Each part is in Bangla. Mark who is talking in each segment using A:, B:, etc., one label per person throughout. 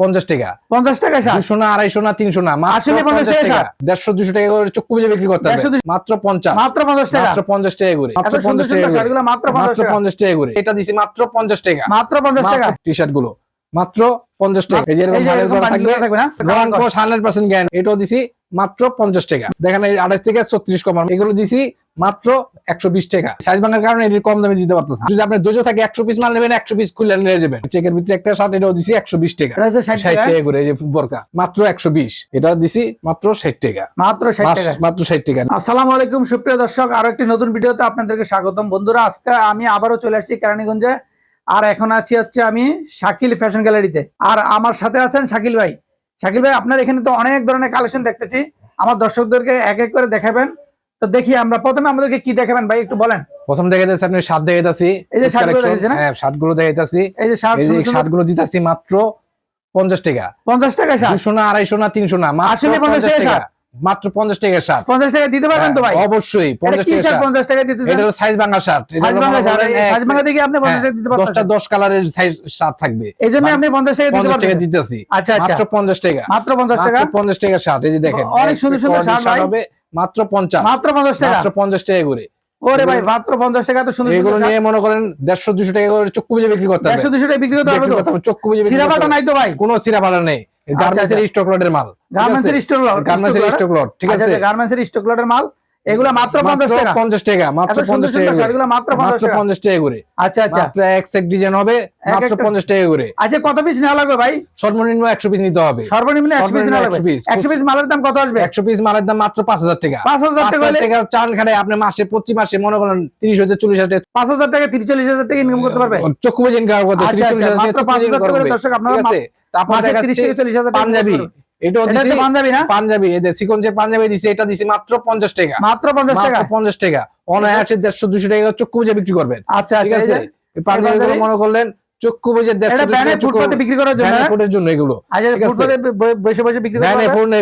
A: পঞ্চাশ টাকা।
B: পঞ্চাশ টাকা
A: দুশো না আড়াইশো না তিনশো না
B: আসলে পঞ্চাশ টাকা।
A: দেড়শো দুশো টাকা করে চক্ষু বুঝে বিক্রি করতে হবে।
B: 100
A: মাত্র পঞ্চাশ।
B: মাত্র পঞ্চাশ টাকা?
A: মাত্র পঞ্চাশ টাকা করে। মাত্র পঞ্চাশ টাকা
B: মাত্র পঞ্চাশ
A: মাত্র
B: টাকা?
A: পঞ্চাশ টাকা করে। এটা দিছি মাত্র পঞ্চাশ টাকা।
B: মাত্র পঞ্চাশ টাকা?
A: টি শার্টগুলো। মাত্র পঞ্চাশ টাকা। এই যে এরকম থাকবে
B: না?
A: হান্ড্রেড পার্সেন্ট গ্যান এটাও দিছি মাত্র পঞ্চাশ টাকা। দেখেন এই আঠাশ থেকে ছত্রিশ কমার এগুলো দিছি মাত্র একশো বিশ টাকা। সাইজ ভাঙার কারণে এটি কম দামে দিতে পারতেছে যদি আপনি দুজো থাকে একশো পিস মাল নেবেন একশো পিস খুলে নিয়ে যাবেন। চেকের ভিতরে একটা শার্ট এটাও দিছি একশো বিশ টাকা।
B: ষাট টাকা।
A: টাকা করে এই যে বোরকা মাত্র একশো বিশ। এটা দিছি মাত্র ষাট টাকা।
B: মাত্র ষাট টাকা।
A: মাত্র ষাট টাকা।
B: আসসালামু আলাইকুম সুপ্রিয় দর্শক। আরও একটি নতুন ভিডিওতে আপনাদেরকে স্বাগতম। বন্ধুরা আজকে আমি আবারও চলে আসছি কেরানীগঞ্জে। আর এখন আছি হচ্ছে আমি শাকিল ফ্যাশন গ্যালারিতে। আর আমার সাথে আছেন শাকিল ভাই। শাকিল ভাই আপনার এখানে তো অনেক ধরনের কালেকশন দেখতেছি। আমার দর্শকদেরকে এক এক করে দেখাবেন। তো দেখি আমরা প্রথমে আমাদেরকে কি দেখাবেন ভাই একটু বলেন।
A: প্রথম দেখাইতেছি আপনি শার্ট দেখাইতেছি
B: এই যে না?
A: হ্যাঁ শার্টগুলো দেখাইতেছি।
B: এই যে শার্ট
A: এই শার্টগুলো দিতেছি মাত্র পঞ্চাশ টাকা।
B: পঞ্চাশ টাকা শার্ট
A: দুশো না আড়াইশো না তিনশো না মাত্র
B: আসলে 50
A: পঞ্চাশ
B: টাকা।
A: টাকা মাত্র পঞ্চাশ টাকা শার্ট।
B: পঞ্চাশ টাকা দিতে পারবেন তো ভাই?
A: হ্যাঁ, অবশ্যই পঞ্চাশ টাকা
B: পঞ্চাশ দিতেছেন?
A: এটা হলো সাইজ ভাঙা শার্ট।
B: সাইজ ভাঙা শার্ট সাইজ ভাঙা আপনি পঞ্চাশ টাকা দিতে
A: হ্যাঁ, দশটা দশ কালারের সাইজ শার্ট থাকবে।
B: এই জন্য আপনি পঞ্চাশ টাকা দিতে পারবেন
A: দিতেছি।
B: আচ্ছা আচ্ছা।
A: মাত্র পঞ্চাশ টাকা।
B: মাত্র পঞ্চাশ টাকা?
A: পঞ্চাশ টাকা শার্ট এই যে দেখেন।
B: অনেক সুন্দর সুন্দর শার্ট ভাই।
A: হবে মাত্র পঞ্চাশ।
B: মাত্র পঞ্চাশ টাকা?
A: মাত্র পঞ্চাশ টাকা করে।
B: ওরে ভাই মাত্র পঞ্চাশ টাকা তো সুন্দর
A: এগুলো নিয়ে মনে করেন দেড়শো দুশো টাকা করে চক্ষু বুঝে বিক্রি করতে হবে।
B: একশো দুশো টাকা বিক্রি করতে
A: হবে, চক্ষু বুঝে
B: সিরাপাটা নাই তো ভাই?
A: কোনো সিরা ভাড়া নেই। গার্মেন্টসের
B: আচ্ছা।
A: স্টক লটের মাল
B: গার্মেন্টসের স্টোর
A: গার্মেন্টসের স্টক লট ঠিক আছে?
B: গার্মেন্টসের স্টক লটের মাল এগুলো মাত্র পঞ্চাশ
A: মাত্র
B: টাকা।
A: পঞ্চাশ টাকা মাত্র
B: এত সুন্দর
A: পঞ্চাশ
B: সুন্দর
A: টাকা করে।
B: মাত্র পঞ্চাশ
A: মাত্র
B: টাকা
A: করে
B: আচ্ছা আচ্ছা।
A: মাত্র এক সেট ডিজাইন হবে মাত্র
B: একটা-
A: পঞ্চাশ টাকা করে
B: আচ্ছা কত পিস নেওয়া লাগবে ভাই?
A: সর্বনিম্ন একশো পিস নিতে হবে।
B: সর্বনিম্ন একশো পিস নেওয়া লাগবে।
A: 100
B: পিস মালের দাম কত আসবে?
A: একশো পিস মালের দাম মাত্র পাঁচ হাজার টাকা।
B: পাঁচ হাজার টাকা
A: টাকা চান খানে আপনি মাসে প্রতি মাসে মনে করেন তিরিশ হাজার চল্লিশ হাজার টাকা।
B: পাঁচ হাজার টাকা তিরিশ চল্লিশ হাজার টাকা ইনকাম করতে পারবে?
A: চক্ষু বুঝে ইনকাম করতে
B: আচ্ছা, আচ্ছা, মাত্র
A: টাকা
B: দর্শক আপনারা
A: পাঞ্জাবি।
B: এটা হচ্ছে পাঞ্জাবি না?
A: পাঞ্জাবি। এদের সিকোয়েন্সের পাঞ্জাবি দিছি এটা দিছি মাত্র পঞ্চাশ টাকা।
B: মাত্র পঞ্চাশ টাকা?
A: পঞ্চাশ টাকা। অনায়াসে দেড়শো দুশো টাকা চক্ষু বুঝে বিক্রি করবেন।
B: আচ্ছা আচ্ছা
A: পাঞ্জাবি। মনে করলেন চক্ষু বুঝে
B: ফুটপাতে বিক্রি করার জন্য হ্যাঁ?
A: ফুটের জন্য এগুলো।
B: আচ্ছা। ফুটপাতে বসে বসে বিক্রি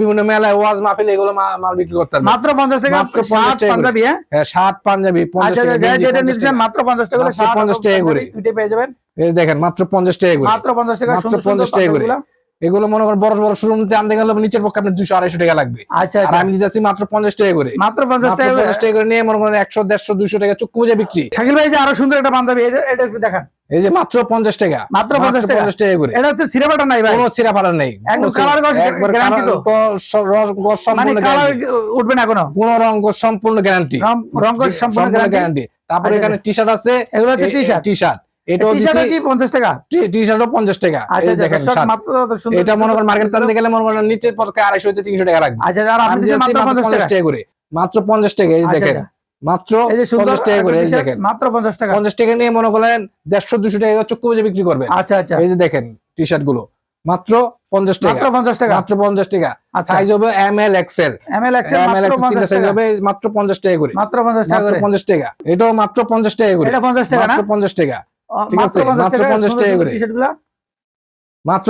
A: বিভিন্ন মেলায় ওয়াজ মাহফিল এগুলো মাল বিক্রি করতে
B: মাত্র পঞ্চাশ টাকা
A: মাত্র 50
B: শার্ট
A: টাকা করে।
B: পাঞ্জাবি হ্যাঁ?
A: হ্যাঁ, শার্ট পাঞ্জাবি পঞ্চাশ
B: আচ্ছা
A: টাকা।
B: যেটা নিচ্ছেন মাত্র পঞ্চাশ টাকা করে
A: 50 টাকা করে।
B: পেয়ে যাবেন।
A: এই দেখেন মাত্র পঞ্চাশ টাকা করে।
B: মাত্র পঞ্চাশ টাকা
A: মাত্র 50 টাকা করে। এগুলো মনে করেন বড় বড় শোরুম আনতে গেলে নিচের পক্ষে আপনার দুশো আড়াইশো টাকা লাগবে।
B: আচ্ছা
A: আর
B: আচ্ছা।
A: আমি দিতেছি মাত্র পঞ্চাশ টাকা করে।
B: মাত্র পঞ্চাশ টাকা
A: পঞ্চাশ টাকা করে নিয়ে মনে করেন একশো দেড়শো দুশো টাকা চক্ষু বুঝে বিক্রি।
B: শাকিল ভাই যে আরও সুন্দর একটা পাঞ্জাবি এটা একটু দেখান।
A: এই যে মাত্র পঞ্চাশ টাকা।
B: মাত্র 50 টাকা।
A: পঞ্চাশ টাকা করে।
B: এটা হচ্ছে সিরাপাটা নাই ভাই?
A: কোনো ফাড়া নেই।
B: একদম তো?
A: রস- গস
B: মানে
A: সম্পূর্ণ
B: কালার উঠবে না কোনো
A: কোনো রং গস সম্পূর্ণ গ্যারান্টি।
B: রং রং সম্পূর্ণ গ্যারান্টি?
A: তারপরে
B: আচ্ছা,
A: এখানে টি শার্ট আছে।
B: এগুলো হচ্ছে T-shirt.
A: T shirt
B: T shirt কি পঞ্চাশ টাকা
A: টি শার্টও পঞ্চাশ টাকা
B: আচ্ছা আচ্ছা
A: দেখেন শার্ট।
B: মাত্র এত সুন্দর
A: এটা মনে করেন মার্কেট টানতে গেলে মনে করেন নিচের পক্ষে আড়াইশো থেকে তিনশো টাকা লাগবে
B: আচ্ছা আর আপনি দিচ্ছেন মাত্র
A: মাত্র
B: পঞ্চাশ টাকা
A: করে মাত্র পঞ্চাশ টাকা এই
B: আচ্ছা,
A: দেখেন
B: আচ্ছা।
A: মাত্র
B: এই যে সুন্দর
A: পঞ্চাশ টাকা করে এই দেখেন
B: মাত্র পঞ্চাশ টাকা
A: নিয়ে মনে করেন দেড়শো দুশো টাকা চক্ষু বুঝে বিক্রি করবেন
B: আচ্ছা আচ্ছা
A: এই যে দেখেন টি শার্টগুলো মাত্র পঞ্চাশ টাকা
B: মাত্র পঞ্চাশ টাকা
A: মাত্র পঞ্চাশ টাকা
B: আচ্ছা
A: সাইজ হবে M L XL
B: M L X
A: M L
B: মাত্র
A: এক্স তিনটা সাইজ হবে মাত্র পঞ্চাশ টাকা করে
B: মাত্র পঞ্চাশ টাকা করে
A: টাকা এটাও মাত্র পঞ্চাশ টাকা করে
B: এটা পঞ্চাশ টাকা না
A: মাত্র পঞ্চাশ টাকা ঠিক
B: মাত্র
A: আছে,
B: পঞ্চাশ
A: মাত্র
B: টাকা
A: 50 টাকা করে। মাত্র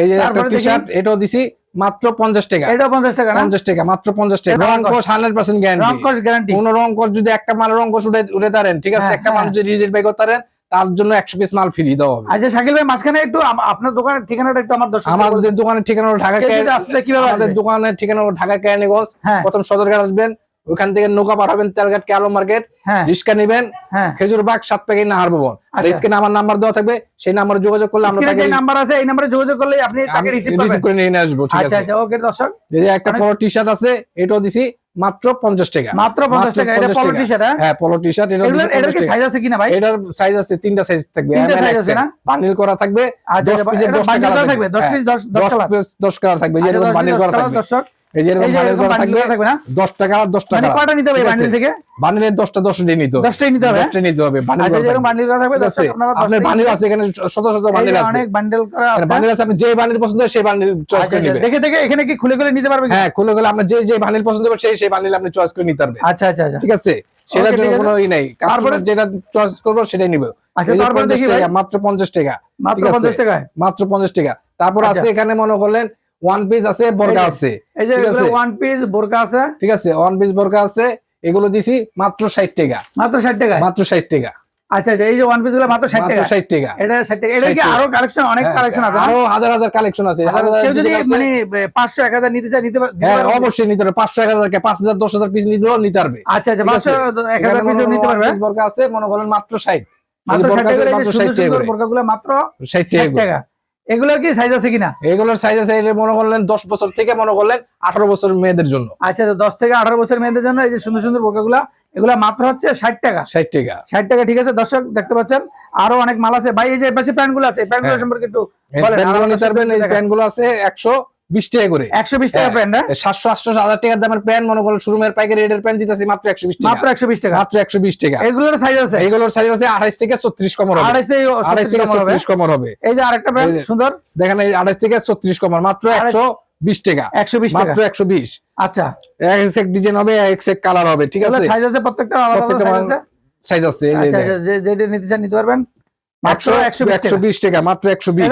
A: এই যে একটা টি-শার্ট এটাও দিছি মাত্র পঞ্চাশ টাকা।
B: এটাও পঞ্চাশ টাকা না?
A: পঞ্চাশ টাকা মাত্র পঞ্চাশ টাকা। রং
B: রং
A: গ্যারান্টি
B: গ্যারান্টি
A: কোন রং যদি একটা মাল রং উঠে উঠে তারেন ঠিক আছে?
B: হ্যাঁ,
A: একটা
B: হ্যাঁ।
A: মানুষ যদি রিজেক্ট বাই করতে তার জন্য একশো পিস মাল ফ্রি দেওয়া হবে।
B: আচ্ছা শাকিল ভাই মাঝখানে একটু আপনার দোকানের ঠিকানাটা একটু আমার দর্শক
A: আমাদের দোকানের ঠিকানা ঢাকা
B: কীভাবে
A: আমাদের দোকানের ঠিকানা ঢাকা কেরানীগঞ্জ
B: হ্যাঁ।
A: প্রথম সদরঘাট আসবেন ওখান থেকে নৌকা পাঠাবেন তেলঘাট কে আলো মার্কেট
B: রিস্কা
A: রিক্সা নিবেন।
B: হ্যাঁ।
A: খেজুর বাগ সাত প্যাকেট নাহার ভবন আর
B: আচ্ছা।
A: স্ক্রিনে আমার নাম্বার দেওয়া থাকবে। সেই নাম্বারে যোগাযোগ করলে আমরা
B: যে নাম্বার আছে এই নাম্বারে যোগাযোগ করলে আপনি তাকে রিসিভ
A: করে নিয়ে আসব ঠিক
B: আচ্ছা
A: আছে?
B: আচ্ছা ওকে দর্শক।
A: এই যে একটা বড় টি শার্ট আছে এটাও দিছি। মাত্র পঞ্চাশ টাকা।
B: মাত্র পঞ্চাশ টাকা এটা পলো টি শার্ট
A: হ্যাঁ? পলো টি শার্ট এটা
B: এটার কি সাইজ আছে কিনা ভাই?
A: এটার সাইজ আছে তিনটা সাইজ থাকবে
B: তিনটা size আছে না?
A: বান্ডিল করা থাকবে
B: আচ্ছা এটা বান্ডিল করা থাকবে। 10
A: হ্যাঁ,
B: পিস 10 10
A: দশ
B: কালার
A: piece দশ কালার থাকবে
B: আচ্ছা, 10
A: বান্ডিল করা থাকবে।
B: দর্শক
A: এই
B: যে
A: বান্ডিল
B: এরকম
A: করা
B: বান্ডিল
A: থাকবে
B: করা থাকবে না?
A: দশটা কালার দশটা
B: মানে
A: কালার
B: কয়টা নিতে হবে
A: আছে?
B: বান্ডিল থেকে?
A: বান্ডিলের দশটা দশটাই নিতে হবে।
B: নিতে হবে হ্যাঁ?
A: নিতে হবে বান্ডিল
B: আচ্ছা
A: করা থাকবে।
B: বান্ডিল করা থাকবে
A: ঠিক আছে?
B: দর্শক আপনারা
A: আপনার
B: 10টাই
A: বান্ডিল আছে এখানে শত শত বান্ডিল আছে।
B: অনেক বান্ডিল করা আছে।
A: বান্ডিল আছে আপনি যে বান্ডিল পছন্দ হয় সেই বান্ডিল চয়েস
B: আচ্ছা
A: করে
B: আচ্ছা,
A: নেবেন।
B: দেখে দেখে এখানে কি খুলে খুলে নিতে পারবে
A: হ্যাঁ খুলে গেলে আপনার যে যে বান্ডিল পছন্দ হবে সেই সেই বান্ডিল আপনি চয়েস করে নিতে পারবেন।
B: আচ্ছা আচ্ছা আচ্ছা।
A: ঠিক আছে? সেটার জন্য কোনো ই নাই। তারপরে যেটা চয়েস করব সেটাই নিবে।
B: আচ্ছা তারপরে দেখি ভাই।
A: মাত্র পঞ্চাশ টাকা।
B: মাত্র 50 টাকা
A: মাত্র পঞ্চাশ টাকা। তারপর
B: আচ্ছা।
A: আছে এখানে মনে করলেন ওয়ান পিস আছে
B: বোরকা
A: আছে।
B: এই যে ওয়ান পিস বোরকা আছে।
A: ঠিক আছে? ওয়ান পিস বোরকা আছে। এগুলো দিছি মাত্র ষাট টাকা।
B: মাত্র ষাট টাকা
A: মাত্র ষাট টাকা।
B: আচ্ছা আচ্ছা এই যে ওয়ান পিসগুলো মাত্র ষাট
A: মাত্র
B: টাকা।
A: ষাট টাকা।
B: এটা ষাট টাকা। এটা কি আরও কালেকশন অনেক
A: হ্যাঁ,
B: কালেকশন আছে
A: আরও হাজার হাজার কালেকশন আছে। হাজার হাজার
B: কেউ যদি মানে নিতে চায় নিতে
A: হ্যাঁ অবশ্যই নিতে পারবে। পিস নিলেও নিতে পারবে
B: আচ্ছা আচ্ছা পিস
A: মনে
B: নিতে পারবে?
A: one আছে মনে করেন মাত্র
B: মাত্র ষাট টাকা এই
A: মাত্র
B: সুন্দর
A: 60
B: সুন্দর
A: করে।
B: মাত্র
A: ষাট
B: ষাট
A: টাকা।
B: এগুলোর কি সাইজ আছে কিনা?
A: এগুলোর সাইজ আছে এটা মনে করলেন দশ বছর থেকে মনে করলেন আঠারো বছর মেয়েদের জন্য।
B: আচ্ছা আচ্ছা, দশ থেকে আঠারো বছর মেয়েদের জন্য এই যে সুন্দর সুন্দর বোরকাগুলা এগুলা মাত্র হচ্ছে ষাট টাকা।
A: ষাট টাকা।
B: ষাট টাকা ঠিক আছে? দর্শক দেখতে পাচ্ছেন আরও অনেক মাল আছে। ভাই এই যে পাশে প্যান্টগুলো আছে প্যান্টগুলো
A: হ্যাঁ।
B: সম্পর্কে একটু
A: প্যান্টগুলো আছে একশো বিশ টাকা করে।
B: একশো বিশ টাকা
A: হ্যাঁ।
B: প্যান্ট হ্যাঁ?
A: সাতশো আটশো হাজার টাকার দামের প্যান্ট মনে শোরুমের পাইকারি রেটের প্যান্ট দিতেছি মাত্র একশো বিশ
B: মাত্র একশো বিশ টাকা।
A: মাত্র একশো বিশ টাকা।
B: এগুলোর সাইজ আছে?
A: এইগুলোর সাইজ আছে আঠাইশ থেকে ছত্রিশ কমর হবে।
B: আড়াইশ থেকে
A: আঠাইশ থেকে
B: 36 কম হবে।
A: ছত্রিশ কমর হবে।
B: এই যে আরেকটা প্যান্ট সুন্দর।
A: দেখেন এই আঠাইশ থেকে ছত্রিশ কমর মাত্র
B: আড়াইশ-
A: একশো বিশ টাকা।
B: একশো বিশ টাকা?
A: মাত্র একশো বিশ।
B: আচ্ছা।
A: এক্স এক ডিজাইন হবে এক্স এক কালার হবে ঠিক আছে?
B: সাইজ আছে প্রত্যেকটা আলাদা আলাদা
A: প্রত্যেকটা সাইজ আছে?
B: আচ্ছা। আচ্ছা, যেটা নিতে চান নিতে পারবেন। মাত্র
A: একশো
B: বিশ টাকা।
A: মাত্র একশো বিশ।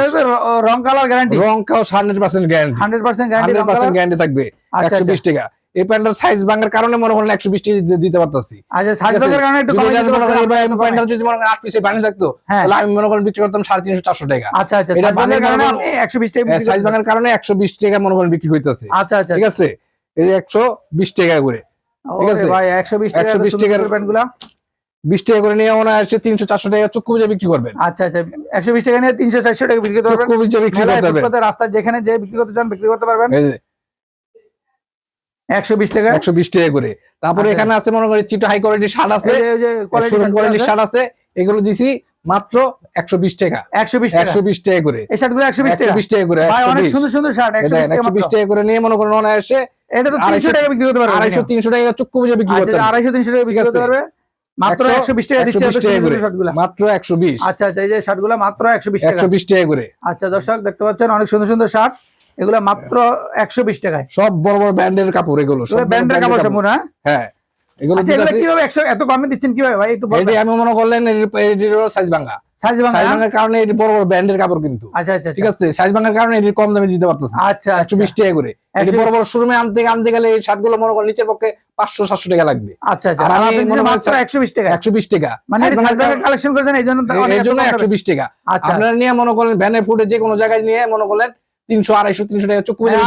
B: রং কালার গ্যারান্টি
A: রং কাও hundred percent guarantee
B: hundred percent guarantee
A: percent guarantee থাকবে।
B: আচ্ছা,
A: একশো বিশ টাকা। এই প্যান্টের সাইজ ভাঙার কারণে মনে করেন একশো বিশ টাকা দিতে- পারতাছি।
B: আচ্ছা
A: যদি মনে করেন আট পিসে বানিয়ে থাকতো
B: হ্যাঁ।
A: তাহলে আমি মনে করেন বিক্রি করতাম সাড়ে তিনশো চারশো টাকা।
B: আচ্ছা আচ্ছা সাইজ একশো বিশ টাকা
A: সাইজ ভাঙার কারণে একশো বিশ টাকা মনে করেন বিক্রি করতেছে।
B: আচ্ছা আচ্ছা
A: ঠিক আছে? এই একশো বিশ টাকা করে। ঠিক আছে?
B: ভাই একশো বিশ টাকা
A: 120 টাকার-
B: প্যান্টগুলা
A: বিশ টাকা করে নিয়ে ওনার আসছে তিনশো চারশো টাকা চক্ষু বিক্রি করবেন।
B: আচ্ছা আচ্ছা একশো বিশ টাকা নিয়ে তিনশো চারশো টাকা বিক্রি করতে পারবেন। রাস্তায় যেখানে যে বিক্রি করতে চান বিক্রি করতে পারবেন। টাকা
A: একশো বিশ টাকা করে তারপরে
B: আচ্ছা।
A: এখানে আছে মনে করি চিটো হাই কোয়ালিটির শার্ট আছে শোরুম কোয়ালিটির
B: আছে
A: এগুলো দিছি মাত্র টাকা
B: টাকা
A: টাকা করে
B: এই টাকা
A: টাকা
B: ভাই অনেক সুন্দর সুন্দর শার্ট টাকা
A: নিয়ে মনে করেন
B: এটা তো তিনশো
A: আড়াইশো-
B: টাকা বিক্রি করতে
A: টাকা বুঝে বিক্রি করতে
B: আচ্ছা টাকা বিক্রি করতে। পারবে মাত্র
A: একশো-
B: একশো বিশ টাকা দিচ্ছে
A: 120 টাকা মাত্র
B: আচ্ছা আচ্ছা এই যে মাত্র একশো বিশ টাকা
A: একশো বিশ টাকা করে
B: আচ্ছা দর্শক দেখতে পাচ্ছেন অনেক সুন্দর সুন্দর শার্ট এগুলা মাত্র একশো বিশ টাকায়।
A: সব বড় বড় ব্র্যান্ডের কাপড় এগুলো সব
B: কাপড় সম্পূর্ণ হ্যাঁ?
A: হ্যাঁ এগুলো
B: আচ্ছা এগুলো
A: দিতাছি-
B: কীভাবে একশো এত কমে দিচ্ছেন কীভাবে ভাই? একটু
A: আমি মনে করলেন সাইজ ভাঙা।
B: সাইজ
A: ভাঙার কারণে এটি বড় বড় ব্র্যান্ডের কাপড় কিন্তু।
B: আচ্ছা আচ্ছা
A: ঠিক আছে? সাইজ ভাঙার কারণে এটি কম দামে দিতে পারতেছে
B: আচ্ছা
A: একশো বিশ টাকা করে। এটি বড় বড় শোরুমে আনতে আনতে গেলে এই শার্টগুলো মনে করেন নিচের পক্ষে পাঁচশো সাতশো টাকা লাগবে।
B: আচ্ছা আচ্ছা। একশো বিশ টাকা।
A: একশো বিশ টাকা।
B: মানে কালেকশন করেছেন এই জন্য
A: একশো বিশ টাকা।
B: আচ্ছা।
A: আপনারা নিয়ে মনে করেন ভ্যানে ফুটে যে কোনো জায়গায় নিয়ে মনে করলেন তিনশো আড়াইশো তিনশো টাকা চক্ষু
B: হ্যাঁ,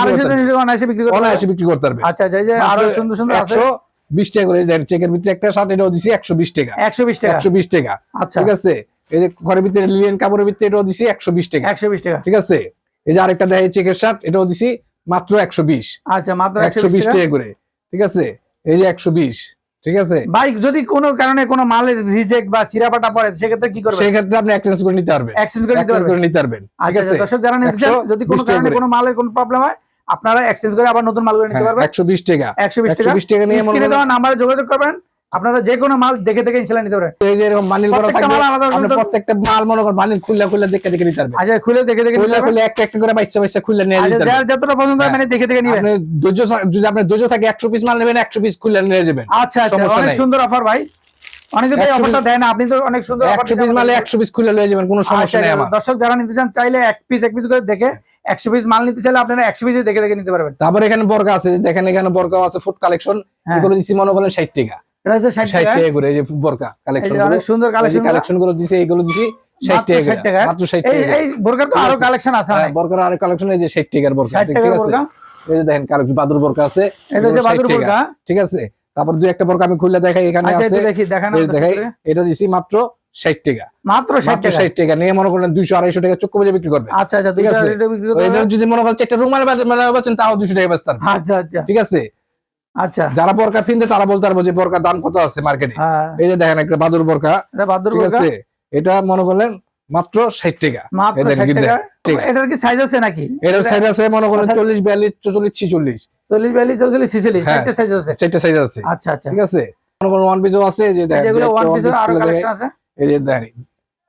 B: অনায়াসে বিক্রি করতে
A: অনায়াসে বিক্রি করতে পারবে।
B: আচ্ছা আচ্ছা আরও সুন্দর সুন্দর
A: একশো বিশ টাকা করে দেন চেকের ভিতরে একটা শার্ট এটাও দিছি একশো বিশ টাকা।
B: একশো বিশ টাকা।
A: একশো বিশ টাকা।
B: আচ্ছা।
A: ঠিক আছে? এই যে ঘরের ভিতরে লিলেন কাপড়ের ভিতরে এটাও দিছি একশো বিশ টাকা।
B: একশো বিশ টাকা।
A: ঠিক আছে? এই যে আরেকটা দেয় চেকের শার্ট এটাও দিছি মাত্র একশো বিশ।
B: আচ্ছা মাত্র
A: একশো বিশ টাকা করে। ঠিক আছে? এই যে একশো বিশ। ঠিক আছে?
B: বাইক যদি কোনো কারণে কোনো মালের রিজেক্ট বা চিরাপাটা পড়ে সেক্ষেত্রে কি
A: করবেন? সেক্ষেত্রে আপনি এক্সচেঞ্জ করে নিতে পারবেন।
B: এক্সচেঞ্জ করে নিতে
A: পারবেন? ঠিক
B: আচ্ছা
A: আছে?
B: দর্শক যারা নিতে চান যদি কোনো কারণে কোনো মালের কোনো প্রবলেম হয় আপনারা এক্সচেঞ্জ করে আবার নতুন মাল করে নিতে পারবেন।
A: একশো বিশ টাকা।
B: একশো বিশ
A: একশো
B: টাকা।
A: বিশ টাকা নিয়ে
B: স্ক্রিনে
A: করেন-
B: দেওয়া নাম্বারে যোগাযোগ করবেন। আপনারা যে কোনো মাল দেখে দেখে ইনশাল্লাহ নিতে পারবেন
A: এই যে এরকম বান্ডিল করা থাকবে আপনি প্রত্যেকটা মাল মনে করেন বান্ডিল খুললে খুললে দেখে দেখে নিতে পারবেন
B: আচ্ছা খুলে দেখে দেখে পারবেন?
A: খুললে একটা একটা করে বাচ্চা বাচ্চা খুললে নিয়ে
B: আচ্ছা
A: নিতে
B: যার
A: পারবেন
B: যতটা পছন্দ হয়
A: হ্যাঁ।
B: মানে দেখে দেখে নিবেন।
A: আপনি থা- যদি আপনার ধৈর্য থাকে একশো পিস মাল নেবেন একশো পিস খুলে নিয়ে যাবেন।
B: আচ্ছা আচ্ছা অনেক সুন্দর অফার ভাই। অনেকে তো এই
A: 120
B: অফারটা দেয় না আপনি তো অনেক সুন্দর offer
A: একশো পিস মালে
B: আমাদের।
A: একশো পিস খুলে নিয়ে যাবেন কোনো সমস্যা
B: আচ্ছা,
A: নেই
B: আচ্ছা,
A: আমার।
B: দর্শক যারা নিতে চান চাইলে এক পিস এক পিস করে দেখে একশো পিস মাল নিতে চাইলে আপনারা একশো পিস দেখে দেখে নিতে পারবেন।
A: তারপরে এখানে বর্গা আছে দেখেন এখানে বর্গা আছে ফুড কালেকশন
B: হ্যাঁ।
A: এগুলো দিচ্ছি মনে করেন ষাট টাকা।
B: এটা হচ্ছে ষাট
A: ষাট
B: টাকা।
A: টাকা করে এই যে বর্গা কালেকশন
B: অনেক সুন্দর কালেকশন
A: কালেকশনগুলো। দিছি এইগুলো দিছি ষাট
B: মাত্র
A: টাকা
B: 60 টাকা।
A: মাত্র ষাট
B: এই
A: টাকা
B: এই বোরকার তো
A: আরও
B: কালেকশন আছে অনেক।
A: বর্গার আরেক কালেকশন এই যে ষাট টাকার বর্গা
B: 60
A: ঠিক আছে? এই যে দেখেন কালেকশন বাদুর বর্গা আছে
B: এটা হচ্ছে বাদুর বোরকা।
A: ঠিক আছে? তারপর দুই একটা বর্গা আমি খুলে দেখাই এখানে
B: আচ্ছা
A: আছে।
B: দেখি
A: দেখাই এটা দিছি মাত্র ষাট টাকা।
B: মাত্র ষাট
A: মাত্র
B: টাকা?
A: ষাট টাকা নিয়ে মনে করেন দুইশো আড়াইশো টাকা চক্কু বাজে বিক্রি করবে।
B: আচ্ছা আচ্ছা। বিক্রি
A: যদি মনে করেন চারটা রুমাল বেচেন তাও দুশো টাকা বেচতাম।
B: আচ্ছা আচ্ছা।
A: ঠিক আছে?
B: আচ্ছা।
A: যারা বরকা কিনতে তারা বলতে পারব যে বরকার দাম কত আছে মার্কেটে।
B: হ্যাঁ।
A: এই যে দেখেন একটা বাদুর বরকা।
B: এটা বাদুর
A: আছে? এটা মনে করলেন মাত্র ষাট টাকা।
B: এটার কি সাইজ আছে নাকি?
A: এটার সাইজ আছে মনে করেন
B: আচ্ছা।
A: চল্লিশ বিয়াল্লিশ চল্লিশ ছিচল্লিশ।
B: চল্লিশ বিয়াল্লিশ চৌচল্লিশ ছিচল্লিশ।
A: হ্যাঁ।
B: চারটে সাইজ আছে।
A: চারটা সাইজ আছে।
B: আচ্ছা আচ্ছা।
A: ঠিক আছে? মনে করেন ওয়ান পিসও আছে এই যে দেখেন
B: ওয়ান
A: one
B: পিস
A: আরও
B: কালেকশন আছে?
A: এই যে দেখেন।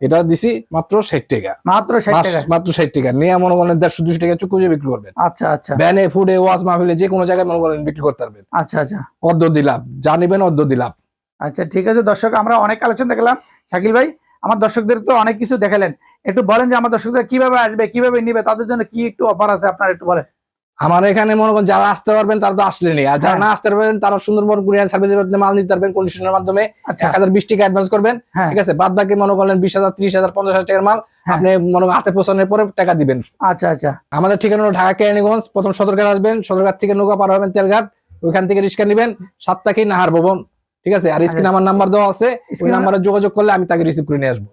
A: এটা দিছি মাত্র ষাট টাকা।
B: মাত্র ষাট টাকা?
A: মাত্র ষাট টাকা। নিয়ে মনে করেন দেড়শো দুশো টাকা চুক্তি করে বিক্রি করবেন।
B: আচ্ছা আচ্ছা।
A: ব্যানে ফুডে ওয়াশ মাহফিলে যে কোনো জায়গায় মনে করেন বিক্রি করতে পারবেন।
B: আচ্ছা আচ্ছা।
A: অর্ধ দিলাম। যা নিবেন অর্ধ দিলাম।
B: আচ্ছা ঠিক আছে দর্শক আমরা অনেক কালেকশন দেখলাম। শাকিল ভাই আমার দর্শকদের তো অনেক কিছু দেখালেন। একটু বলেন যে আমার দর্শকদের কীভাবে আসবে কীভাবে নিবে তাদের জন্য কি একটু অফার আছে আপনার একটু বলেন।
A: আমার এখানে মনে করেন যারা আসতে পারবেন তারা তো আসলেনি আর যারা
B: হ্যাঁ।
A: না আসতে পারবেন তারা সুন্দরবন কুরিয়ার সার্ভিসের মাধ্যমে মাল নিতে পারবেন কন্ডিশনের মাধ্যমে
B: আচ্ছা।
A: এক হাজার বিশ টাকা অ্যাডভান্স করবেন।
B: হ্যাঁ।
A: ঠিক আছে? বাদ বাকি মনে করলেন বিশ হাজার ত্রিশ হাজার পঞ্চাশ হাজার টাকার মাল
B: হ্যাঁ।
A: আপনি মনে হাতে পৌঁছানোর পরে টাকা দিবেন।
B: আচ্ছা আচ্ছা।
A: আমাদের ঠিকানা হলো ঢাকা কেরানীগঞ্জ প্রথম সদরঘাট আসবেন সদরঘাট থেকে নৌকা পার হবেন তেলঘাট। ওইখান থেকে রিক্সা নিবেন সাতটাকেই নাহার ভবন। ঠিক আছে? আর স্ক্রিনে আমার নাম্বার দেওয়া আছে। ওই নাম্বারে যোগাযোগ করলে আমি তাকে রিসিভ করে নিয়ে আসব।